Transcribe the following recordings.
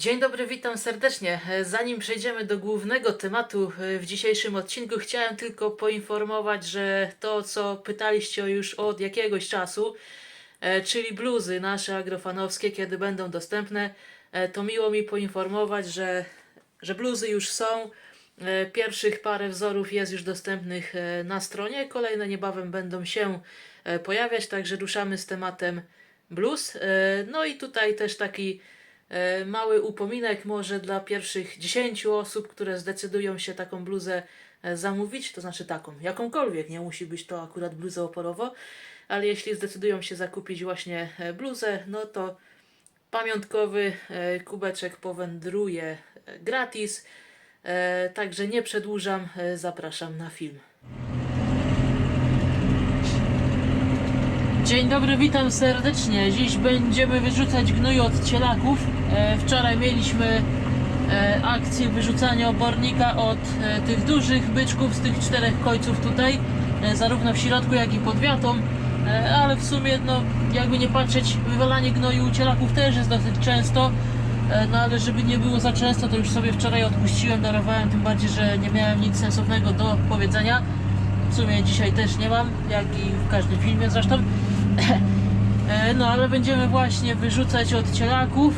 Dzień dobry, witam serdecznie. E, Zanim przejdziemy do głównego tematu e, w dzisiejszym odcinku, chciałem tylko poinformować, że to, co pytaliście już od jakiegoś czasu, e, czyli bluzy nasze agrofanowskie, kiedy będą dostępne, to miło mi poinformować, że, że bluzy już są. Pierwszych parę wzorów jest już dostępnych na stronie, kolejne niebawem będą się pojawiać, także ruszamy z tematem blues. E, No i tutaj też taki mały upominek może dla pierwszych 10 osób, które zdecydują się taką bluzę e, zamówić, to znaczy taką, jakąkolwiek, nie musi być to akurat bluza oporowo, ale jeśli zdecydują się zakupić właśnie e, bluzę, no to pamiątkowy e, kubeczek powędruje e, gratis, e, także nie przedłużam, e, zapraszam na film. Dzień dobry, witam serdecznie. Dziś będziemy wyrzucać gnój od cielaków. E, wczoraj mieliśmy e, akcję wyrzucania obornika od e, tych dużych byczków z tych czterech końców tutaj, zarówno w środku, jak i pod wiatą. Ale w sumie, no, jakby nie patrzeć, wywalanie gnoju u cielaków też jest dosyć często. No ale żeby nie było za często, to już sobie wczoraj odpuściłem, darowałem, tym bardziej, że nie miałem nic sensownego do powiedzenia. W sumie dzisiaj też nie mam, jak i w każdym filmie zresztą. E, No ale będziemy właśnie wyrzucać od cielaków.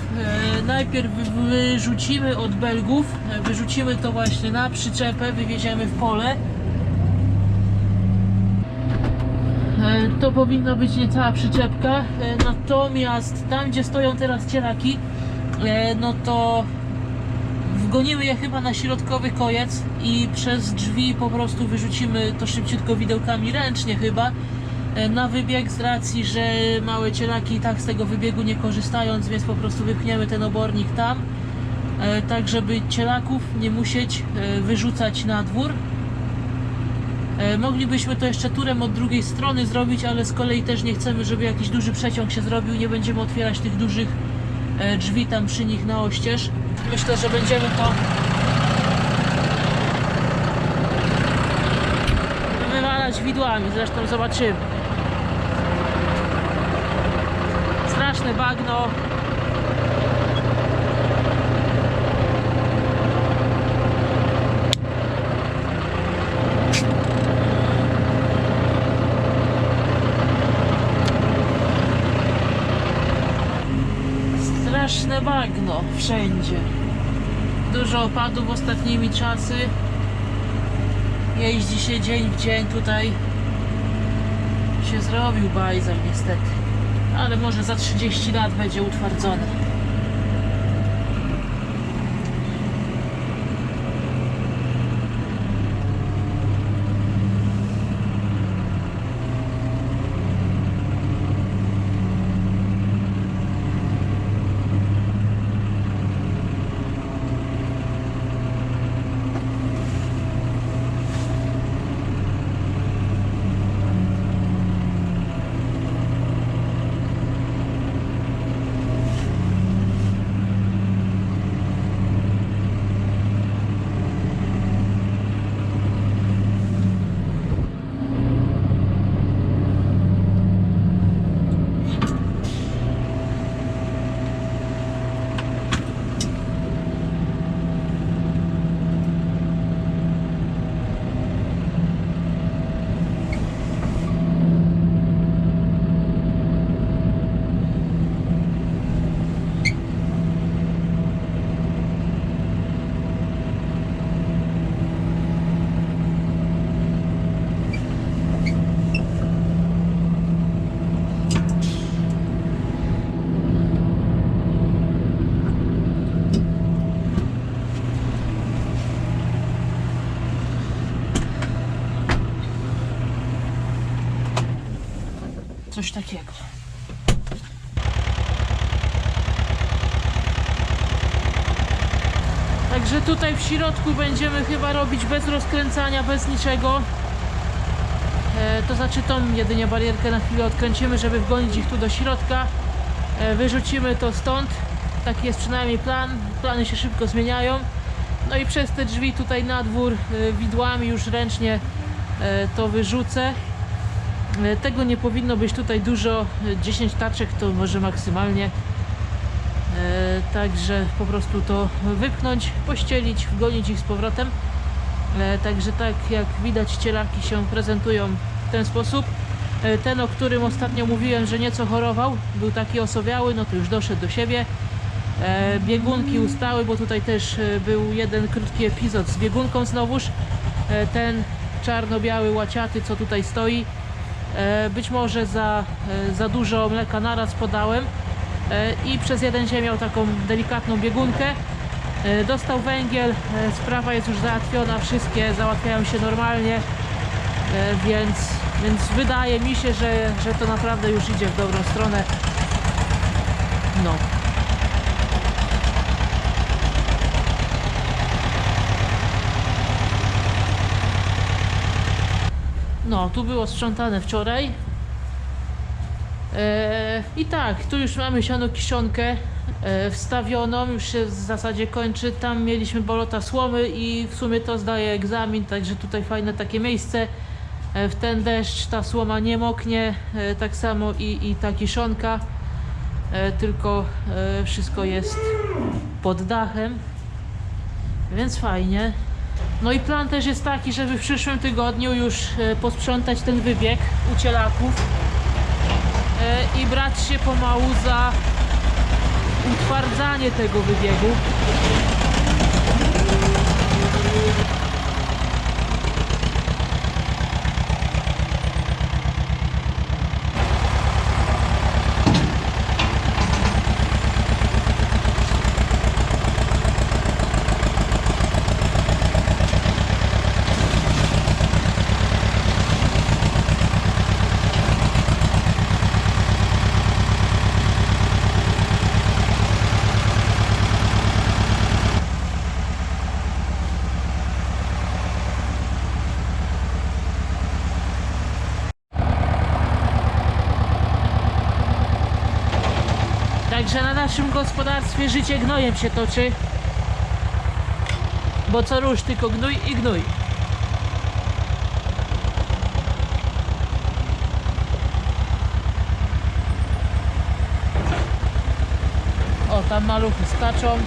E, Najpierw wy- wyrzucimy od belgów. E, Wyrzucimy to właśnie na przyczepę, wywieziemy w pole. To powinna być niecała przyczepka. Natomiast tam gdzie stoją teraz cielaki, no to Wgonimy je chyba na środkowy kojec i przez drzwi po prostu wyrzucimy to szybciutko widełkami ręcznie chyba na wybieg z racji, że małe cielaki i tak z tego wybiegu nie korzystając, więc po prostu wypchniemy ten obornik tam e, tak żeby cielaków nie musieć e, wyrzucać na dwór E, Moglibyśmy to jeszcze turem od drugiej strony zrobić, ale z kolei też nie chcemy, żeby jakiś duży przeciąg się zrobił. Nie będziemy otwierać tych dużych e, drzwi tam przy nich na oścież. Myślę, że będziemy to wywalać widłami, zresztą zobaczymy. Straszne bagno. Straszne bagno wszędzie. Dużo opadów ostatnimi czasy. Jeździ się dzień w dzień tutaj. Się zrobił bajzel niestety. Ale może za 30 lat będzie utwardzony. Coś takiego. Także tutaj w środku będziemy chyba robić bez rozkręcania, bez niczego. E, to znaczy tą jedynie barierkę na chwilę odkręcimy, żeby wgonić ich tu do środka. E, wyrzucimy to stąd. Taki jest przynajmniej plan. Plany się szybko zmieniają. No i przez te drzwi tutaj na dwór e, widłami już ręcznie e, to wyrzucę. E, Tego nie powinno być tutaj dużo. E, 10 taczek to może maksymalnie. także po prostu to wypchnąć, pościelić, wgonić ich z powrotem. E, także tak jak widać cielaki się prezentują w ten sposób. E, ten, o którym ostatnio mówiłem, że nieco chorował, był taki osobiały, no to już doszedł do siebie. E, biegunki ustały, bo tutaj też e, był jeden krótki epizod z biegunką znowuż. E, ten czarno-biały łaciaty, co tutaj stoi, e, być może za, e, za dużo mleka naraz podałem e, i przez jeden dzień miał taką delikatną biegunkę. E, Dostał węgiel, e, sprawa jest już załatwiona, wszystkie załatwiają się normalnie, e, więc, więc wydaje mi się, że, że to naprawdę już idzie w dobrą stronę. No. No, tu było sprzątane wczoraj. E, I tak, tu już mamy siano kiszonkę e, wstawioną, już się w zasadzie kończy. Tam mieliśmy bolota słomy i w sumie to zdaje egzamin, także tutaj fajne takie miejsce. E, w ten deszcz ta słoma nie moknie, e, tak samo i, i ta kiszonka, e, tylko e, wszystko jest pod dachem, więc fajnie. No i plan też jest taki, żeby w przyszłym tygodniu już e, posprzątać ten wybieg u cielaków e, i brać się pomału za utwardzanie tego wybiegu. Także na naszym gospodarstwie życie gnojem się toczy. Bo co rusz tylko gnój i gnój. O, tam maluchy skaczą.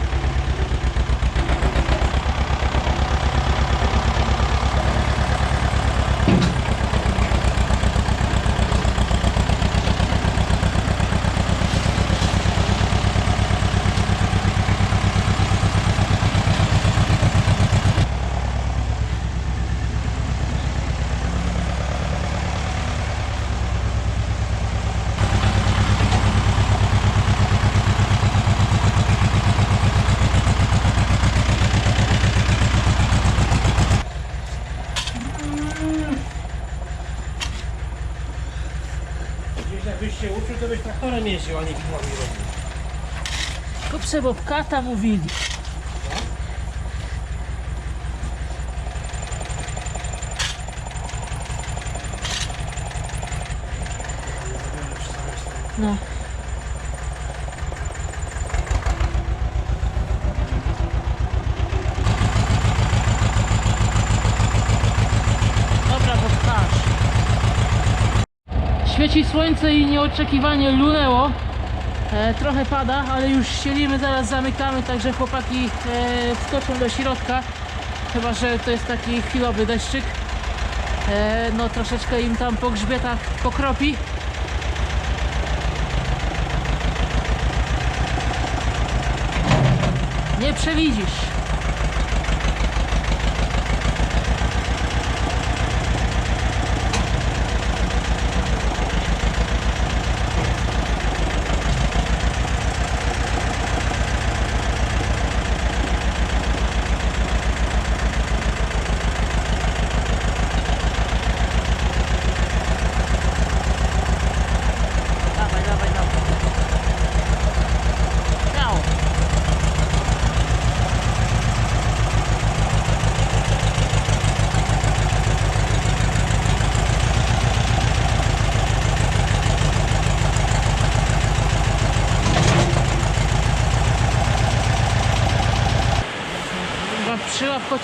Traktorem jeździł, a nie piłami robił. Mówili. No. Dobra, Bobkasz. Świeci słońce i nieoczekiwanie lunęło. E, trochę pada, ale już sielimy, zaraz zamykamy, także chłopaki e, wskoczą do środka. Chyba, że to jest taki chwilowy deszczyk. E, no troszeczkę im tam po grzbietach pokropi. Nie przewidzisz.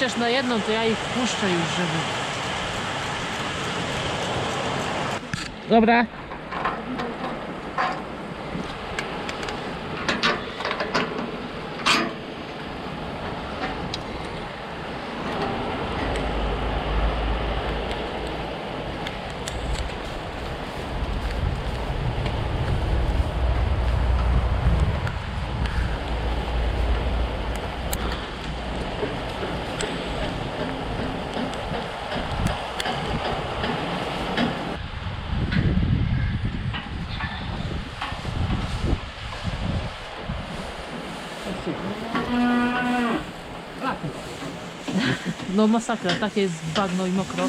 Chociaż na jedną, to ja ich puszczę już, żeby... Dobra, No masakra, takie jest bagno i mokro.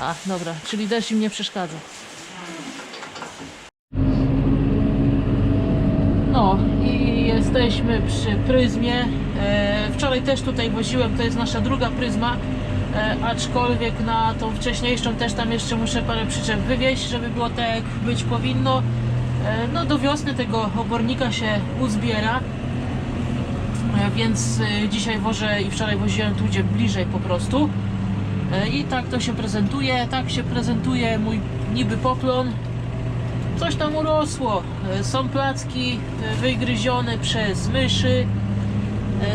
A, dobra, czyli deszcz im nie przeszkadza. No i jesteśmy przy pryzmie. E, wczoraj też tutaj woziłem, to jest nasza druga pryzma. E, aczkolwiek na tą wcześniejszą też tam jeszcze muszę parę przyczep wywieźć, żeby było tak jak być powinno. E, no do wiosny tego obornika się uzbiera. Więc e, dzisiaj wożę i wczoraj woziłem tu gdzie bliżej po prostu. E, I tak to się prezentuje, tak się prezentuje mój niby poplon. Coś tam urosło. E, Są placki e, wygryzione przez myszy.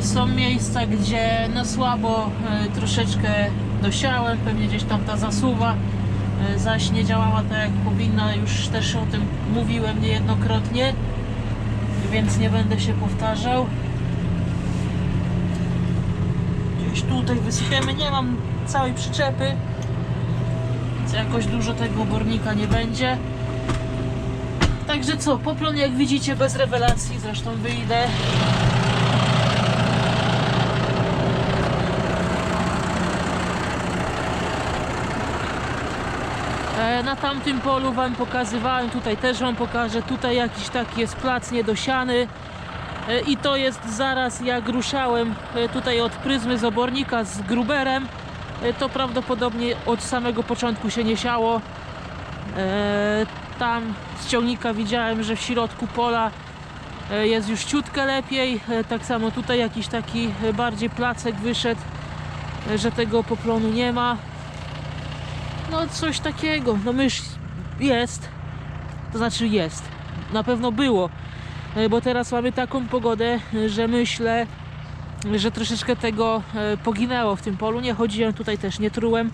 Są miejsca, gdzie na słabo troszeczkę dosiałem, pewnie gdzieś tam ta zasuwa zaś nie działała tak jak powinna. Już też o tym mówiłem niejednokrotnie, więc nie będę się powtarzał. Tutaj wysypiemy. Nie mam całej przyczepy, więc jakoś dużo tego obornika nie będzie. Także co, poplon jak widzicie bez rewelacji, zresztą wyjdę. E, Na tamtym polu Wam pokazywałem, tutaj też Wam pokażę, tutaj jakiś taki jest plac niedosiany i to jest zaraz jak ruszałem e, tutaj od pryzmy z obornika z gruberem, e, to prawdopodobnie od samego początku się nie siało. E, Tam z ciągnika widziałem, że w środku pola e, jest już ciutkę lepiej. E, Tak samo tutaj jakiś taki e, bardziej placek wyszedł, e, że tego poplonu nie ma. No coś takiego. No mysz jest. To znaczy jest. Na pewno było. E, Bo teraz mamy taką pogodę, e, że myślę, że troszeczkę tego e, poginęło w tym polu. Nie chodziłem tutaj też, nie trułem.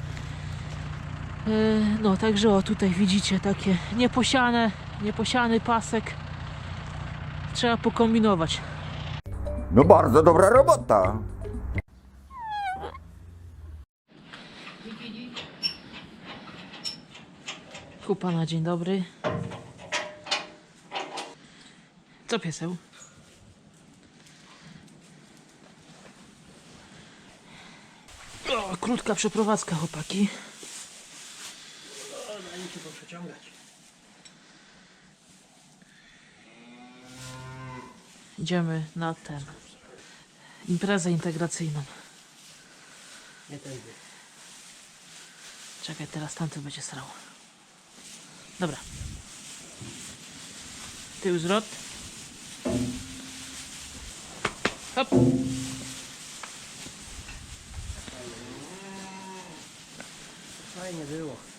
No, także o, tutaj widzicie takie nieposiane, nieposiany pasek. Trzeba pokombinować. No bardzo dobra robota. Kupa na dzień dobry. Co pieseł? O, krótka przeprowadzka, chłopaki. Daj mi się. Idziemy na ten. Imprezę integracyjną. Nie tędy. Czekaj, teraz tamty będzie srał. Dobra. Tył zwrot. Hop. Fajnie było.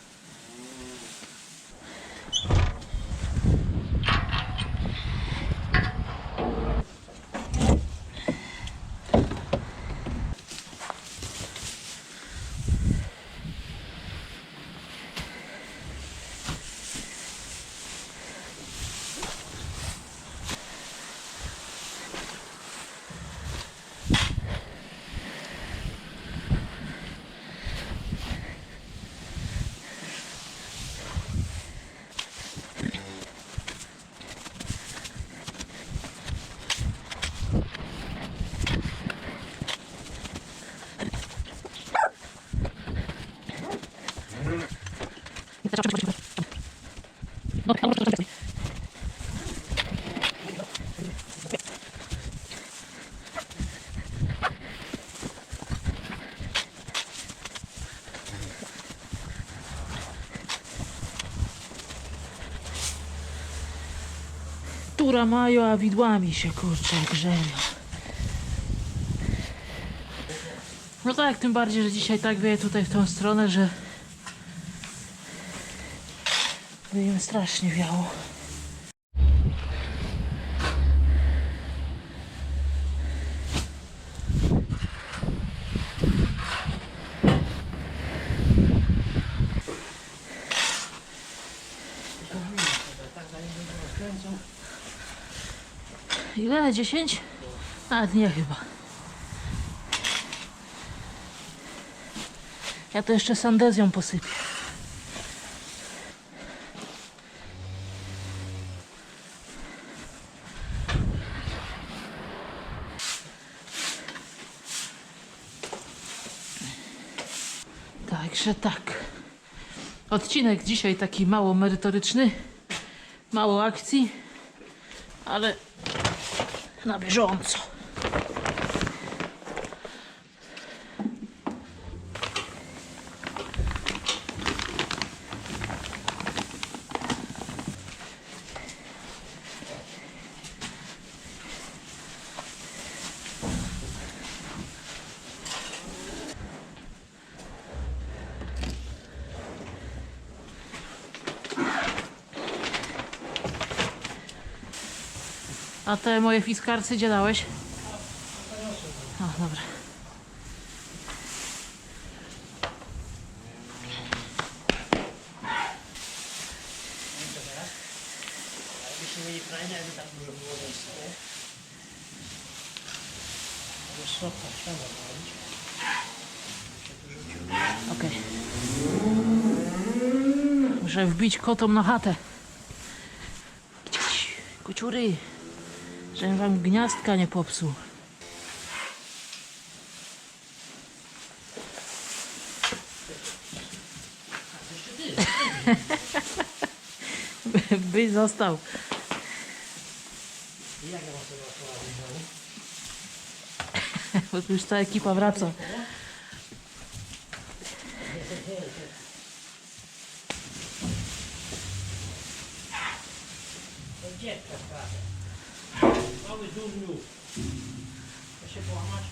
Tura mają, a widłami się kurczę grzeją. No tak, tym bardziej, że dzisiaj tak wieje tutaj w tą stronę, że wieje mi strasznie wiało. Ile? 10? Nawet nie chyba. Ja to jeszcze sandezją posypię. Także tak. Odcinek dzisiaj taki mało merytoryczny, mało akcji, ale na bieżąco. A te moje fiskarcy gdzie dałeś? O, dobra. Okej. Muszę wbić kotom na chatę. Kuciury, żebym wam gniazdka nie popsuł. Byś został. Bo tu już cała ekipa wraca. To gdzie ta kratę? Mały durniu. To się połamać?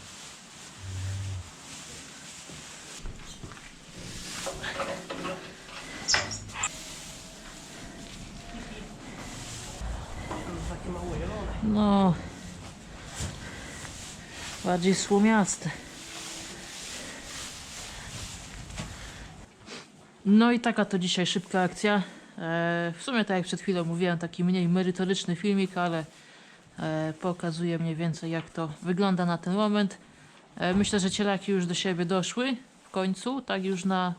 No. Bardziej słomiaste. No i taka to dzisiaj szybka akcja. E, w sumie tak jak przed chwilą mówiłem, taki mniej merytoryczny filmik, ale pokazuje mniej więcej jak to wygląda na ten moment. E, myślę, że cielaki już do siebie doszły w końcu, tak już na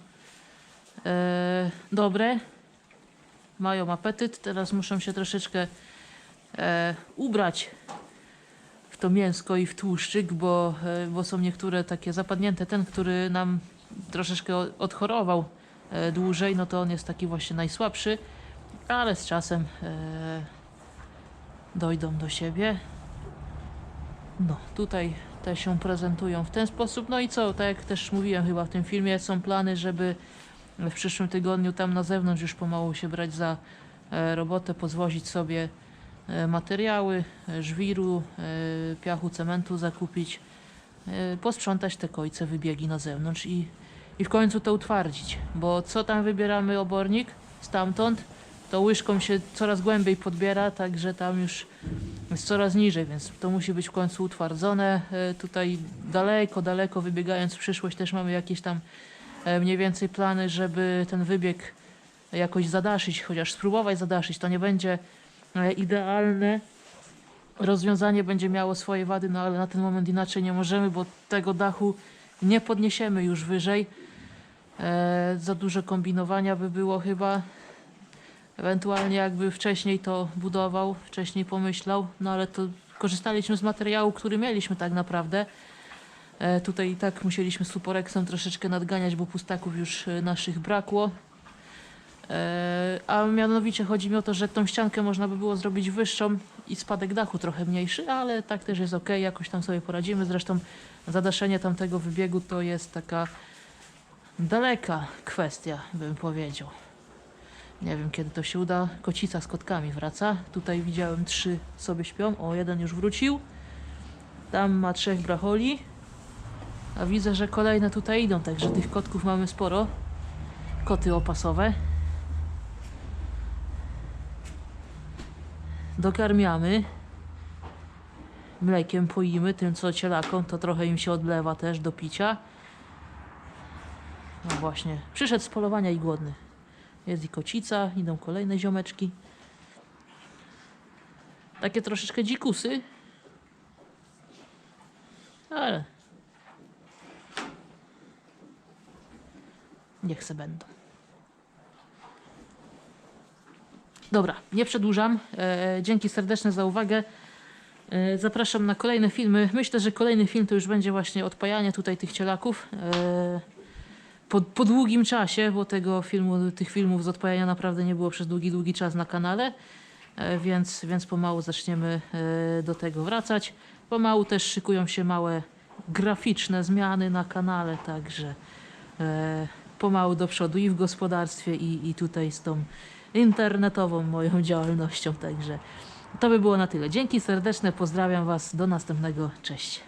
e, dobre. Mają apetyt, teraz muszą się troszeczkę e, ubrać w to mięsko i w tłuszczyk, bo, e, bo są niektóre takie zapadnięte. Ten, który nam troszeczkę odchorował e, dłużej, no to on jest taki właśnie najsłabszy, ale z czasem e, dojdą do siebie. No, tutaj te się prezentują w ten sposób. No i co, tak jak też mówiłem chyba w tym filmie, są plany, żeby w przyszłym tygodniu tam na zewnątrz już pomału się brać za e, robotę, pozwozić sobie e, materiały, e, żwiru, piachu, cementu zakupić, posprzątać te kojce, wybiegi na zewnątrz i, i w końcu to utwardzić. Bo co tam wybieramy obornik stamtąd, to łyżką się coraz głębiej podbiera, także tam już jest coraz niżej, więc to musi być w końcu utwardzone. E, Tutaj daleko, daleko wybiegając w przyszłość też mamy jakieś tam e, mniej więcej plany, żeby ten wybieg jakoś zadaszyć, chociaż spróbować zadaszyć. To nie będzie e, idealne. Rozwiązanie będzie miało swoje wady, no ale na ten moment inaczej nie możemy, bo tego dachu nie podniesiemy już wyżej. E, za dużo kombinowania by było chyba. Ewentualnie jakby wcześniej to budował, wcześniej pomyślał, no ale to korzystaliśmy z materiału, który mieliśmy tak naprawdę. E, tutaj i tak musieliśmy z Suporexem troszeczkę nadganiać, bo pustaków już e, naszych brakło. E, a mianowicie chodzi mi o to, że tą ściankę można by było zrobić wyższą i spadek dachu trochę mniejszy, ale tak też jest ok, jakoś tam sobie poradzimy. Zresztą zadaszenie tamtego wybiegu to jest taka daleka kwestia, bym powiedział. Nie wiem kiedy to się uda. Kocica z kotkami wraca. Tutaj widziałem trzy sobie śpią. O, jeden już wrócił. Tam ma trzech bracholi. A widzę, że kolejne tutaj idą, także tych kotków mamy sporo. Koty opasowe. Dokarmiamy. Mlekiem poimy, tym co cielakom, to trochę im się odlewa też do picia. No właśnie, przyszedł z polowania i głodny. Jest i kocica, idą kolejne ziomeczki. Takie troszeczkę dzikusy. Ale niech se będą. Dobra, nie przedłużam. E, dzięki serdeczne za uwagę. E, zapraszam na kolejne filmy. Myślę, że kolejny film to już będzie właśnie odpajanie tutaj tych cielaków. E, po, po długim czasie, bo tego filmu, tych filmów z odpajania naprawdę nie było przez długi, długi czas na kanale, e, więc, więc pomału zaczniemy e, do tego wracać. Pomału też szykują się małe graficzne zmiany na kanale, także e, pomału do przodu i w gospodarstwie, i, i tutaj z tą internetową moją działalnością, także to by było na tyle. Dzięki serdeczne, pozdrawiam Was, do następnego, cześć.